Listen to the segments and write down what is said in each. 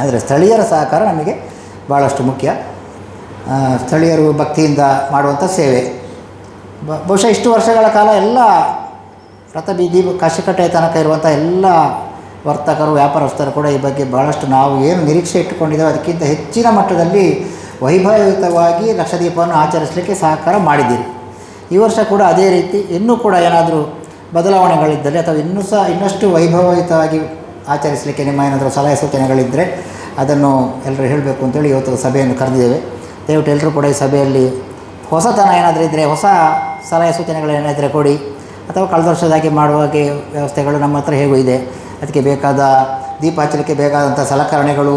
ಆದರೆ ಸ್ಥಳೀಯರ ಸಹಕಾರ ನಮಗೆ ಭಾಳಷ್ಟು ಮುಖ್ಯ. ಸ್ಥಳೀಯರು ಭಕ್ತಿಯಿಂದ ಮಾಡುವಂಥ ಸೇವೆ. ಬಹುಶಃ ಇಷ್ಟು ವರ್ಷಗಳ ಕಾಲ ಎಲ್ಲ ರಥ ಬೀದಿ ಕಾಶಿಕಟ್ಟೆ ತನಕ ಇರುವಂಥ ಎಲ್ಲ ವರ್ತಕರು, ವ್ಯಾಪಾರಸ್ಥರು ಕೂಡ ಈ ಬಗ್ಗೆ ಭಾಳಷ್ಟು ನಾವು ಏನು ನಿರೀಕ್ಷೆ ಇಟ್ಟುಕೊಂಡಿದ್ದೇವೆ, ಅದಕ್ಕಿಂತ ಹೆಚ್ಚಿನ ಮಟ್ಟದಲ್ಲಿ ವೈಭವಯುತವಾಗಿ ಲಕ್ಷದೀಪವನ್ನು ಆಚರಿಸಲಿಕ್ಕೆ ಸಹಕಾರ ಮಾಡಿದ್ದೀರಿ. ಈ ವರ್ಷ ಕೂಡ ಅದೇ ರೀತಿ ಇನ್ನೂ ಕೂಡ ಏನಾದರೂ ಬದಲಾವಣೆಗಳಿದ್ದಲ್ಲಿ ಅಥವಾ ಇನ್ನೂ ಸಹ ಇನ್ನಷ್ಟು ವೈಭವಯುತವಾಗಿ ಆಚರಿಸಲಿಕ್ಕೆ ನಿಮ್ಮ ಏನಾದರೂ ಸಲಹೆ ಸೂಚನೆಗಳಿದ್ದರೆ ಅದನ್ನು ಎಲ್ಲರೂ ಹೇಳಬೇಕು ಅಂತೇಳಿ ಇವತ್ತು ಸಭೆಯನ್ನು ಕರೆದಿದ್ದೇವೆ. ದಯವಿಟ್ಟು ಎಲ್ಲರೂ ಕೂಡ ಈ ಸಭೆಯಲ್ಲಿ ಹೊಸತನ ಏನಾದರೂ ಇದ್ದರೆ, ಹೊಸ ಸಲಹೆ ಸೂಚನೆಗಳು ಏನಾದರೆ ಕೊಡಿ. ಅಥವಾ ಕಳೆದ ವರ್ಷದಾಗಿ ಮಾಡುವ ಹಾಗೆ ವ್ಯವಸ್ಥೆಗಳು ನಮ್ಮ ಹತ್ರ ಹೇಗೂ ಇದೆ. ಅದಕ್ಕೆ ಬೇಕಾದ ದೀಪ ಹಚ್ಚಲಿಕ್ಕೆ ಬೇಕಾದಂಥ ಸಲಕರಣೆಗಳು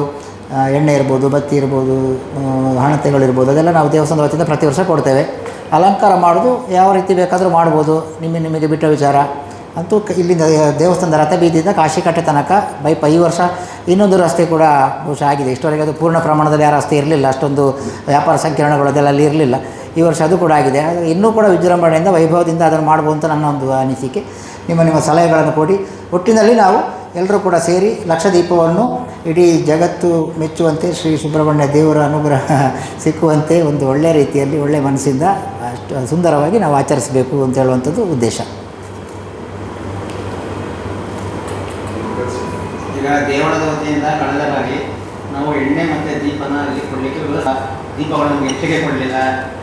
ಎಣ್ಣೆ ಇರ್ಬೋದು, ಬತ್ತಿ ಇರ್ಬೋದು ಹಣತೆಗಳಿರ್ಬೋದು ಅದೆಲ್ಲ ನಾವು ದೇವಸ್ಥಾನದ ವತಿಯಿಂದ ಪ್ರತಿ ವರ್ಷ ಕೊಡ್ತೇವೆ. ಅಲಂಕಾರ ಮಾಡೋದು ಯಾವ ರೀತಿ ಬೇಕಾದರೂ ಮಾಡ್ಬೋದು. ನಿಮ್ಮ ನಿಮಗೆ ಬಿಟ್ಟ ವಿಚಾರ. ಅಂತೂ ಇಲ್ಲಿಂದ ದೇವಸ್ಥಾನದ ರಥ ಬೀದಿಯಿಂದ ಕಾಶಿಕಟ್ಟೆ ತನಕ ಬೈ ಈ ವರ್ಷ ಇನ್ನೊಂದು ರಸ್ತೆ ಕೂಡ ಬಹುಶಃ ಆಗಿದೆ. ಇಷ್ಟವರೆಗೆ ಅದು ಪೂರ್ಣ ಪ್ರಮಾಣದಲ್ಲಿ ಆ ರಸ್ತೆ ಇರಲಿಲ್ಲ. ಅಷ್ಟೊಂದು ವ್ಯಾಪಾರ ಸಂಕಿರಣಗಳು ಅದೆಲ್ಲ ಅಲ್ಲಿ ಇರಲಿಲ್ಲ. ಈ ವರ್ಷ ಅದು ಕೂಡ ಆಗಿದೆ. ಆದರೆ ಇನ್ನೂ ಕೂಡ ವಿಜೃಂಭಣೆಯಿಂದ ವೈಭವದಿಂದ ಅದನ್ನು ಮಾಡ್ಬೋದು ಅಂತ ನನ್ನ ಒಂದು ಅನಿಸಿಕೆ. ನಿಮ್ಮ ನಿಮ್ಮ ಸಲಹೆಗಳನ್ನು ಕೊಡಿ. ಒಟ್ಟಿನಲ್ಲಿ ನಾವು ಎಲ್ಲರೂ ಕೂಡ ಸೇರಿ ಲಕ್ಷದೀಪವನ್ನು ಇಡೀ ಜಗತ್ತು ಮೆಚ್ಚುವಂತೆ ಶ್ರೀ ಸುಬ್ರಹ್ಮಣ್ಯ ದೇವರ ಅನುಗ್ರಹ ಸಿಕ್ಕುವಂತೆ ಒಂದು ಒಳ್ಳೆಯ ರೀತಿಯಲ್ಲಿ ಒಳ್ಳೆಯ ಮನಸ್ಸಿಂದ ಅಷ್ಟು ಸುಂದರವಾಗಿ ನಾವು ಆಚರಿಸಬೇಕು ಅಂತ ಹೇಳುವಂಥದ್ದು ಉದ್ದೇಶ. ಈಗ ದೇವಳದ ವತಿಯಿಂದ ಕಳೆದ ಬಾರಿ ನಾವು ಎಣ್ಣೆ ಮತ್ತು ದೀಪನ ಅಲ್ಲಿ ಕೊಡಲಿಕ್ಕೆ ದೀಪಗಳನ್ನು ಹೆಚ್ಚಿಗೆ ಕೊಡಲಿಲ್ಲ.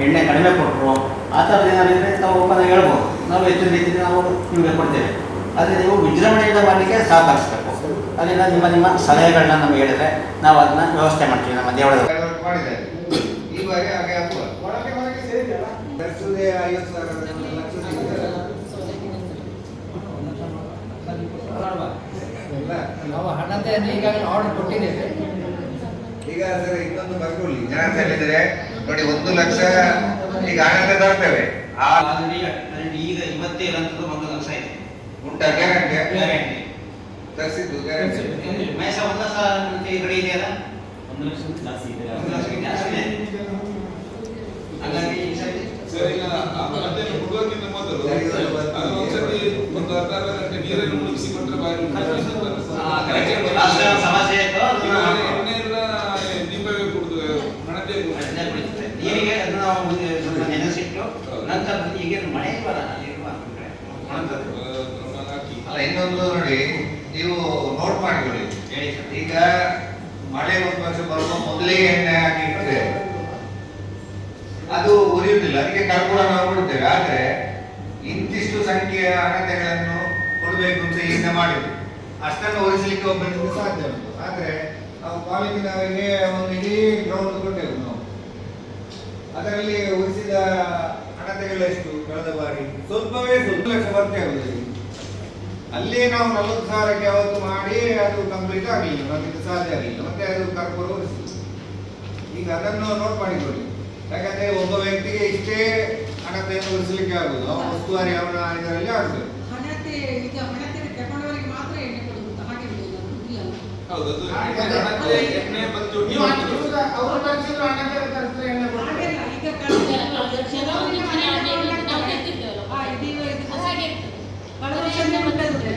ಎಣ್ಣೆ ಕಡಿಮೆ ಕೊಟ್ಟರು ಆ ಥರದ ಏನಾದರೆ ನಾವು ತಾವು ಒಪ್ಪಂದ ಹೇಳ್ಬೋದು. ನಾವು ಹೆಚ್ಚು ರೀತಿಯಲ್ಲಿ ನಾವು ನಿಮಗೆ ಕೊಡ್ತೇವೆ. ಆದರೆ ನೀವು ವಿಜೃಂಭಣೆಯಿಂದ ಮಾಡಲಿಕ್ಕೆ ಸಹಕರಿಸಬೇಕು. ಅದರಿಂದ ನಿಮ್ಮ ನಿಮ್ಮ ಸಲಹೆಗಳನ್ನ ನಮಗೆ ಹೇಳಿದ್ರೆ ನಾವು ಅದನ್ನ ವ್ಯವಸ್ಥೆ ಮಾಡ್ತೀವಿ ನಮ್ಮ ದೇವಳದ ಮಾಡಿದ್ದಾರೆ ಈ ಬಾರಿ ಹಾಗೆ ಐವತ್ತು ಸಾವಿರ ಲಕ್ಷ ಸಿಗುತ್ತಲ್ಲ. ಎಲ್ಲ ನಾವು ಹಣತೆಯನ್ನು ಈಗಾಗಲೇ ಆರ್ಡರ್ ಕೊಟ್ಟಿದ್ದೇವೆ. ಈಗ ಸರ್ ಇನ್ನೊಂದು ಬರ್ಕೊಳ್ಳಿ ಜನ ಹೇಳಿದ್ರೆ ನೋಡಿ ಒಂದು ಲಕ್ಷ ಈಗ ಹಣತೆ ತರ್ತೇವೆ. ಈಗ ಇವತ್ತೇ ಇರೋಂಥದ್ದು ಒಂದು ಲಕ್ಷ ಇದೆ. ಉಂಟಾ ಗ್ಯಾರಂಟಿ? ಗ್ಯಾರಂಟಿ. ತರಿಸಿದ್ದು ಗ್ಯಾರಂಟಿ? ಮೈಸ ಒಂದು ಲಕ್ಷ ಈ ಕಡೆ ಇದೆಯಲ್ಲ ಒಂದು ಲಕ್ಷ ಜಾಸ್ತಿ ಇದೆ. ಒಂದು ಲಕ್ಷಕ್ಕೆ ಜಾಸ್ತಿ ಇದೆ. ಹಾಗಾಗಿ ಸರಿ. ಸರಿ ಗಂಟೆಯನ್ನು ಮೊದಲು ಸರಿ, ಅದು ಬರ್ತದೆ. ಅದು ಒಂದ್ಸತಿ ಒಂದು ಅರ್ಧ ಅರ್ಧ ಗಂಟೆ ನೀರನ್ನು ಮುಳುಗಿಸಿಕೊಂಡ್ರೆ ಬಾರಿ ಆ, correct. ಲಾಸ್ಟ್ ಸಮಸ್ಯೆ ಇತ್ತು ಅದನ್ನ ನಾವು ಎಣ್ಣೆ ಎಲ್ಲ ದೀಪವೇ ಕುಡಿದು ಹಣತೆ ಅದನ್ನೇ ಕುಡಿತದೆ. ನೀರಿಗೆ ಅದನ್ನ ನಾವು ಮುಂದೆ ಸ್ವಲ್ಪ ನೆನೆಸಿಟ್ಟು ನಂತರ ಈಗ ಮಳೆ ಬರ ಇಲ್ವಾ ನಮ್ಮ ಕಡೆ? ಒಣಗ್ತದೆ. ಹಾಕಿ ಅಲ್ಲ ಇನ್ನೊಂದು ನೋಡಿ ನೀವು ನೋಟ್ ಮಾಡಿಕೊಳ್ಳಿ ಹೇಳಿ ಸರ್. ಈಗ ಮಳೆ ಒಂದು ವರ್ಷ ಬರುವ ಮೊದಲೇ ಎಣ್ಣೆ ಅದು ಉರಿಯುವುದಿಲ್ಲ. ಅದಕ್ಕೆ ಕರ್ಪೂರ ನಾವು ಕೊಡ್ತೇವೆ. ಆದ್ರೆ ಇಂತಿಷ್ಟು ಸಂಖ್ಯೆಯ ಹಣತೆಗಳನ್ನು ಕೊಡಬೇಕು ಅಂತ ಈಗ ಮಾಡಿದ್ವಿ. ಅಷ್ಟನ್ನು ಉರಿಸಲಿಕ್ಕೆ ಒಬ್ಬರಿಗೆ ಸಾಧ್ಯ ಉಂಟು. ಆದ್ರೆ ನಾವು ಕಾಲೇಜಿನವರಿಗೆ ಒಂದು ಇಡೀ ಗ್ರೌಂಡ್ ಕೊಟ್ಟೆವು ನಾವು. ಅದರಲ್ಲಿ ಉರಿಸಿದ ಅಣತೆಗಳೆಷ್ಟು ಕಳೆದ ಬಾರಿ ಸ್ವಲ್ಪವೇ ಸ್ವಲ್ಪ ಲಕ್ಷ ಬರ್ತೇ ಆಗುದಿಲ್ಲ ಅಲ್ಲೇ ನಾವು ನಲವತ್ತು ಸಾವಿರಕ್ಕೆ ಅವತ್ತು ಮಾಡಿ ಅದು ಕಂಪ್ಲೀಟ್ ಆಗಲಿಲ್ಲ ನಮಗೆ ಸಾಧ್ಯ ಆಗಲಿಲ್ಲ ಮತ್ತೆ ಅದು ಕರ್ಕೊಂಡು ಈಗ ಅದನ್ನು ನೋಟ್ ಮಾಡಿಕೊಳ್ಳಿ. ಯಾಕಂದ್ರೆ ಒಬ್ಬ ವ್ಯಕ್ತಿಗೆ ಇಷ್ಟೇ ಹಣತೆಯನ್ನು ಉಳಿಸಲಿಕ್ಕೆ ಆಗುದು ಅವನ ಉಸ್ತುವಾರಿ ಅವನ ಇದರಲ್ಲಿ ಆಗಬೇಕು ಹಣತೆ ಈಗ ಹಣತೆ ತಗೊಂಡವರಿಗೆ ಮಾತ್ರ ಎಣ್ಣೆ ಹಾಗೆ ಇರುವುದಿಲ್ಲ, ಅದು ಇಲ್ಲಲ್ಲ. ಹೌದು ಅದು ಹಣತೆ ಎಣ್ಣೆ ಮತ್ತು ನೀವು ಹಾಗೆಲ್ಲ, ಈಗ ಕಳೆದ- ಕೆಲವರಿಗೆ ಮನೆ ತಗೊಂಡಾಗ್ತಾರೆ. ಆ, ಇದೀಗ ಇದು ಕಳೆದ ವರ್ಷನೇ ಉಂಟಂತೆ.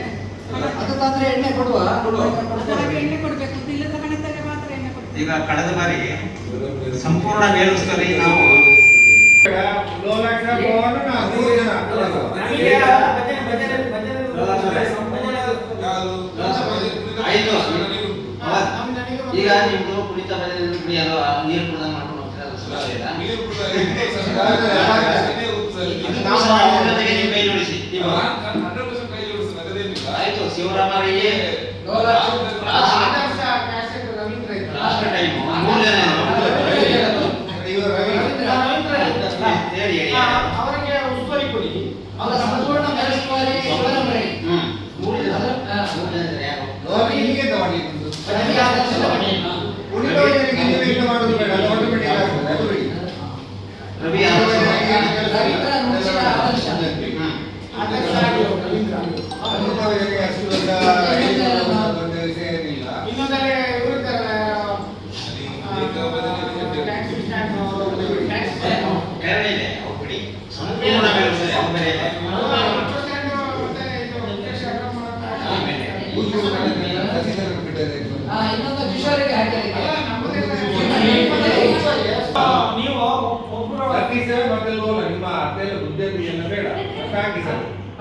ಅದು ತಂದ್ರೆ ಎಣ್ಣೆ ಕೊಡುವ? ಎಣ್ಣೆ ಕೊಡ್ಬೇಕು. ಮಾತ್ರ ಎಣ್ಣೆ ಕೊಡ್ತೀವಿ. ಈಗ ಕಳೆದ ಬಾರಿ ಸಂಪೂರ್ಣ ಮೇಲುಸ್ತರಿ ನಾವು ಈಗ ನಿಮ್ದು ಕುಡಿತ ಆ ನೀರು ಕುಡಿದ ಮಾಡ್ಕೊಂಡು ಹೋಗ್ತೀರಾ ಸುಲಭ ಇಲ್ಲ ನೀರು ಕೂಡ ಎಣ್ಣೆ ಉತ್ಸವ. ಇದು ಸಹ ಅವ್ರ ಜೊತೆಗೆ ನೀವು ಕೈ ಜೋಡಿಸಿ ನೀವು ಹಂಡ್ರೆಡ್ ಪರ್ಸೆಂಟ್ ಕೈ ಜೋಡಿಸ್ತೀನಿ ಅದರೇನಿಲ್ಲ ಆಯ್ತು ಶಿವರಾಮರಿಗೆ ಲಾಸ್ಟ್ ಟೈಮ್ ಮೂರು ಜನ ಹೇಳಿ ಹೇಳಿ ಅವರಿಗೆ ಉಸ್ತುವಾರಿ ಕೊಡಿ ಅವರ ಸಂಪೂರ್ಣ ಮೇಲುಸ್ತುವಾರಿ ಶಿವರಾಮರೇ. ಹ್ಮ್ ಮೂರು ಜನ ಮೂರು ಜನ ಇದ್ದಾರೆ ಯಾರು ಅದಕ್ಕೆ ಆದರ್ಶ ಮಾಡಿ. ರವಿ ಯಾರು ರವೀಂದ್ರ ಮುಂಚಿನ ಆದರ್ಶ. ಹ್ಮ್ ಇನ್ನೊಂದೆಡೆ ಇವರು ಬೇರೆ ಇದೆ ಅವ್ರು ಬಿಡಿ ಸಂಪೂರ್ಣ ಮೇಲುಸ್ತರಿ ಅವ್ರ ಮೇಲೆ ಇದೆ ಆಮೇಲೆ ಆ, ಇನ್ನೊಂದು ಕಿಶೋರಿಗೆ ಹಾಕಿ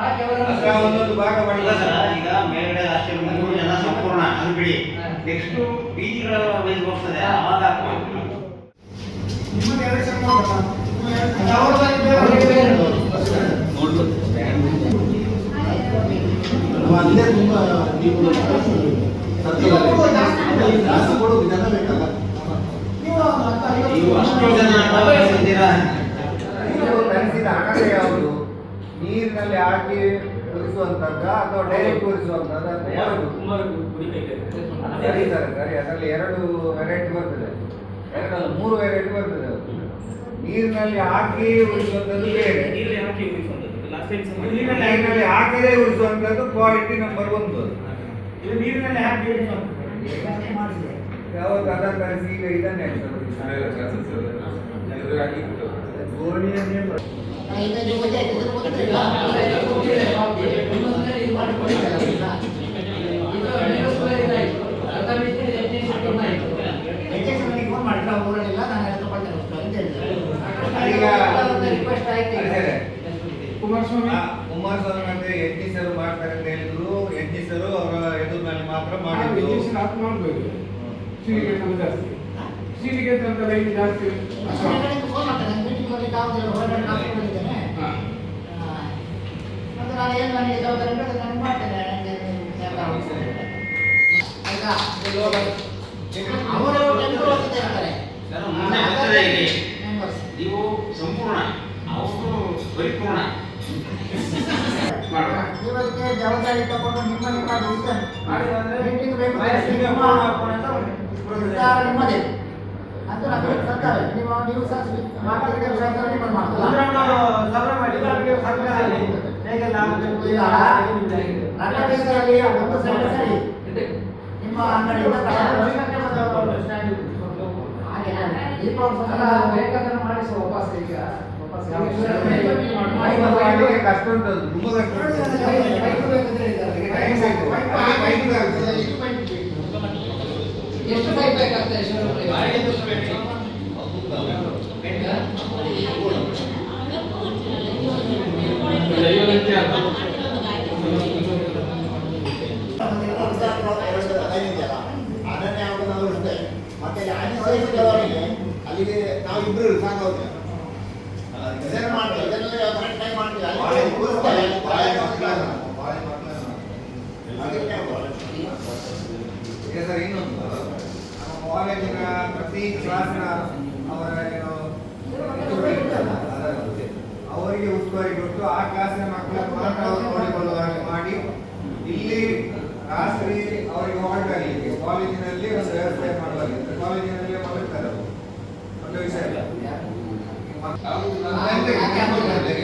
ಅದರ ಒಂದೊಂದು ಭಾಗ ಮಾಡಿಲ್ಲ ಸರ್ ಈಗ ಮೇಲ್ಗಡೆ ಅಷ್ಟೇ ಮೂರು ಜನ ಸಂಪೂರ್ಣ ಅದು ಬಿಡಿ. ನೆಕ್ಸ್ಟ್ ಬೀದಿಗಳ ವೈಸ್ ಹೋಗ್ತದೆ ಅವಾಗ. ನೀವು ಅಷ್ಟು ಜನ ಬಂದಿರಾ ನೀವು ಬೆಳೆಸಿದ ಜನ ನೀರಿನಲ್ಲಿ ಹಾಕಿ ಕುದಿಸುವಂತದ್ದ ಅಥವಾ ಡೈರೆಕ್ಟ್ ಉರಿಸುವಂತದ್ದ ಅಂತ ಸರಿ ಸರ್ ಸರಿ. ಅದರಲ್ಲಿ ಎರಡು ವೆರೈಟಿ ಬರ್ತದೆ. ಎರಡು ಮೂರು ವೆರೈಟಿ ಬರ್ತದೆ ನೀರಿನಲ್ಲಿ ಹಾಕಿ ಉಳಿಸುವಂತದ್ದು ಬೇರೆ. ನೀರಿನಲ್ಲಿ ಹಾಕದೇ ಉಳಿಸುವಂಥದ್ದು. ಕ್ವಾಲಿಟಿ ನಂಬರ್ ಒಂದು. ಅದು. ಯಾವತ್ತು ಅದನ್ನು ತರಿಸಿ ಈಗ ಇದನ್ನೇ ಗೋಣಿಯನ್ನೇ ಅಂತ. ಕುಮಾರಸ್ವಾಮಿ ಕುಮಾರಸ್ವಾಮಿ ಮತ್ತೆ ಎಂಟಿ ಸರ್ ಮಾಡ್ತಾರೆ ಅಂತ ಹೇಳಿದ್ರು. ಎಂಟಿ ಸರ್ ಅವರ ಎದುರಿನಲ್ಲಿ ಮಾತ್ರ ಮಾಡಿದ್ರು ಇಂಜೆಕ್ಷನ್ ಮಾಡಬೇಕು ಅಂತ ಜಾಸ್ತಿ. ಅಂತ ಜಾಸ್ತಿ? ನಾನು ಏನು ನನಗೆ ಜವಾಬ್ದಾರಿ ನಾನು ಮಾಡ್ತೇನೆ ನನಗೆ ಆಯ್ತಾ? ಅವರು ಹೋಗ್ತಿದ್ದೆ ಅಂತಾರೆ ನೀವು ಸಂಪೂರ್ಣ ಅವರು ಪರಿಪೂರ್ಣ. ಜವಾಬ್ದಾರಿ ತಗೊಂಡು ನಿಮ್ಮ ನಿಮ್ಮ ಮೀಟಿಂಗ್ ಬೇಕು ನಿಮ್ಮದೇ. ಅದು ನಮಗೆ ಸರ್ಕಾರ ನೀವು ಸರ್ಕಾರ ನಿಮ್ಮನ್ನು ನಿಮ್ಮ ಬೇಕಾದ್ರೆ ಮಾಡಿಸುವ ವಾಪಸ್ ಈಗ ಕಷ್ಟ ಉಂಟು ತುಂಬಾ ಕಷ್ಟ. ಎಷ್ಟು ಪೈಪ್ ಬೇಕಾಗ್ತದೆ ಆನೆ ಅಲ್ಲಿಗೆ ನಾವು ಇಬ್ರು ಸಾಕಾಗುತ್ತೆ ಇದನ್ನ ಮಾಡ್ತೀವಿ ಇದನ್ನೆಲ್ಲ ಕರೆಕ್ಟ್ ಟ್ರೈ ಮಾಡ್ತೀವಿ. ಬಾಳೆ ಅಲ್ಲಿ ಕೂರಿಸ್ತಾರೆ. ಸರ್ ಇನ್ನೊಂದು. ನಮ್ಮ ಕಾಲೇಜಿನ ಪ್ರತಿ ಕ್ಲಾಸಿನ ಅವರ ಏನು ಅವರಿಗೆ ಉಸ್ತುವಾರಿ ಕೊಟ್ಟು ಆ ಕ್ಲಾಸಿನ ಮಕ್ಕಳನ್ನು ಮಾತ್ರ ಅವರು ನೋಡಿಕೊಳ್ಳುವ ಹಾಗೆ ಮಾಡಿ ಇಲ್ಲಿ ರಾತ್ರಿ ಅವರಿಗೆ ಹೊರಟಾಗಲಿಕ್ಕೆ ಕಾಲೇಜಿನಲ್ಲಿ ಒಂದು ವ್ಯವಸ್ಥೆ ಮಾಡುವಾಗಿತ್ತು ಕಾಲೇಜಿನಲ್ಲಿ ಮಲಗ್ತಾರೆ ಅವರು. ಒಂದು ವಿಷಯ ಇಲ್ಲ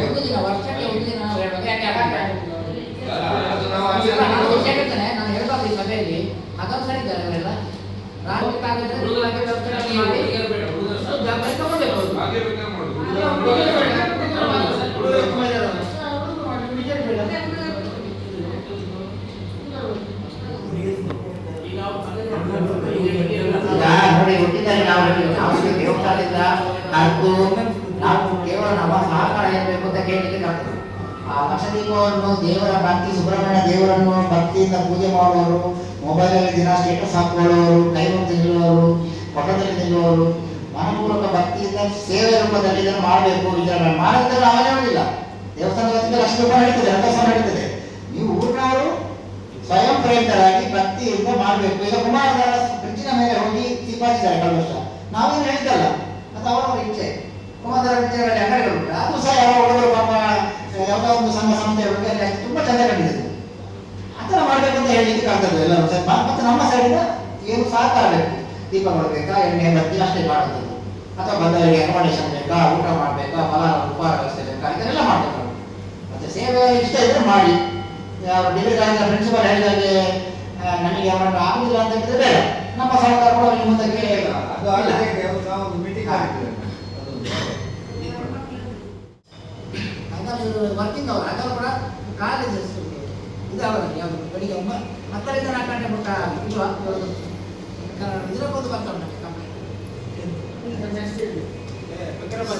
ಒಂದು ದಿನ ವರ್ಷಕ್ಕೆ ಒಂದು ದಿನ ನಾವು ಹೇಳ್ಬೇಕು. ಯಾಕೆ ಹಾಗೆ? ಅದು ನಾವು ಅಲ್ಲಿ ಅಲ್ಲ, ನಾನು ವಿಷಯ ಹೇಳ್ತೇನೆ, ನಾನು ಹೇಳ್ಬಾರ್ದು ಈ ಸಭೆಯಲ್ಲಿ ಅದನ್ನು ಸರಿದ್ದಾರೆ ಅವರೆಲ್ಲ ನಾನು ಹೋಗ್ಬೇಕಾದ್ರೆ ಹುಡುಗರಿಗೆ ವ್ಯವಸ್ಥೆ ಮಾಡಿ ಜವಾಬ್ದಾರಿ ತಗೊಳ್ಬೇಕು ಅವ್ರು. ಹಾಗೆ ಬೇಕಾದ್ರೆ ಮಾಡುದು ಹುಡುಗರು ತುಂಬಾ ಜನ ಇದ್ದಾರೆ. ಈಗ ನೋಡಿ ಹುಟ್ಟಿದಲ್ಲಿ ನಾವು ಯಾವುದೇ ಅವರೆಲ್ಲ ಕರೆದು ನಾವು ಕೇವಲ ನಮ್ಮ ಸಹಕಾರ ಇರಬೇಕು ಅಂತ ಕೇಳಲಿಕ್ಕೆ ಆಗ್ತದೆ ಆ ಲಕ್ಷದೀಪವನ್ನು ದೇವರ ಭಕ್ತಿ ಸುಬ್ರಹ್ಮಣ್ಯ ದೇವರನ್ನು ಭಕ್ತಿಯಿಂದ ಪೂಜೆ ಮಾಡುವವರು ಮೊಬೈಲಲ್ಲಿ ದಿನ ಸ್ಟೇಟಸ್ ಹಾಕುವವರು ಕೈ ಮುಗಿದು ನಿಲ್ಲುವವರು ಪಟದಲ್ಲಿ ನಿಲ್ಲುವವರು ಮನಪೂರ್ವಕ ಭಕ್ತಿಯಿಂದ ಸೇವೆ ರೂಪದಲ್ಲಿ ಇದನ್ನು ಮಾಡಬೇಕು ವಿಚಾರ. ಮಾಡಿದ್ರೆ ನಾವೇ ಇಲ್ಲ ದೇವಸ್ಥಾನದ ವತಿಯಿಂದ ಲಕ್ಷ ರೂಪಾಯಿ ನಡೀತದೆ ರಥೋತ್ಸವ ನಡೀತದೆ. ನೀವು ಊರಿನವರು ಸ್ವಯಂ ಪ್ರೇರಿತರಾಗಿ ಭಕ್ತಿಯಿಂದ ಮಾಡಬೇಕು. ಈಗ ಕುಮಾರದಾರ ಬ್ರಿಡ್ಜಿನ ಮೇಲೆ ಹೋಗಿ ದೀಪ ಹಚ್ಚಿದ್ದಾರೆ ಕಳೆದ ವರ್ಷ. ನಾವೇನು ಹೇಳ್ತಲ್ಲ ಅದು ಅವರವರ ಇಚ್ಛೆ. ಕುಮಾರಧಾರ ಬ್ರಿಡ್ಜಿನಲ್ಲಿ ಅಂಗಡಿಗಳು ಅದು ಸಹ ಯಾವ ಹುಡುಗರು ಪಾಪ ಯಾವುದೋ ಒಂದು ಸಂಘ ಸಂಸ್ಥೆಗಳಿಗೆ ಅಲ್ಲಿ ತುಂಬಾ ಚಂದ ಕಂಡಿದೆ ಆ ಥರ ಮಾಡಬೇಕು ಅಂತ ಹೇಳಲಿಕ್ಕೆ ಕಾಣ್ತದೆ ಎಲ್ಲರೂ ಸಹ ಮ- ಮತ್ತೆ ನಮ್ಮ ಸೈಡಿಂದ ಏನು ದೀಪ ಬೇಕು ದೀಪಗಳು ಬೇಕಾ ಎಣ್ಣೆ ಬತ್ತಿ ಅಷ್ಟೇ ಮಾಡುತ್ತದೆ ಅಥವಾ ಬಂದವರಿಗೆ ಅಕಾಮಡೇಷನ್ ಬೇಕಾ, ಊಟ ಮಾಡಬೇಕಾ ಫಲ ಉಪಹಾರ ವ್ಯವಸ್ಥೆ ಬೇಕಾ, ಇದನ್ನೆಲ್ಲ ಮಾಡಬೇಕು. ಮತ್ತೆ ಸೇವೆ ಇಷ್ಟ ಇದ್ರೆ ಮಾಡಿ. ಡಿಗ್ರಿ ಆಗಿಲ್ಲ ಪ್ರಿನ್ಸಿಪಲ್ ಹೇಳಿದಾಗೆ ನನಗೆ ಅವರನ್ನು ಆಗುದಿಲ್ಲ ಅಂತ ಹೇಳಿದ್ರೆ ಬೇಡ. ನಮ್ಮ ಸರ್ಕಾರ ಕೂಡ ನಿಮ್ಮ ಮುಂದಕ್ಕೆ ವರ್ಕಿಂಗ್ ಅವರ್ ಅದರ ಕೂಡ ಕಾಲೇಜಸ್ ಇದು ಅವರಿಗೆ ಯಾವುದು, ಬೆಳಿಗ್ಗೆ ಒಂಬ ಹತ್ತರಿಂದ ನಾಲ್ಕು ಗಂಟೆ ಮುಟ್ಟ ಇದು ಇದಕ್ಕೊಂದು ಬರ್ತಾವೆ ನಮಗೆ ಕಂಪ್ಲೇಂಟ್ ಬೇಕರಪ್ಪ,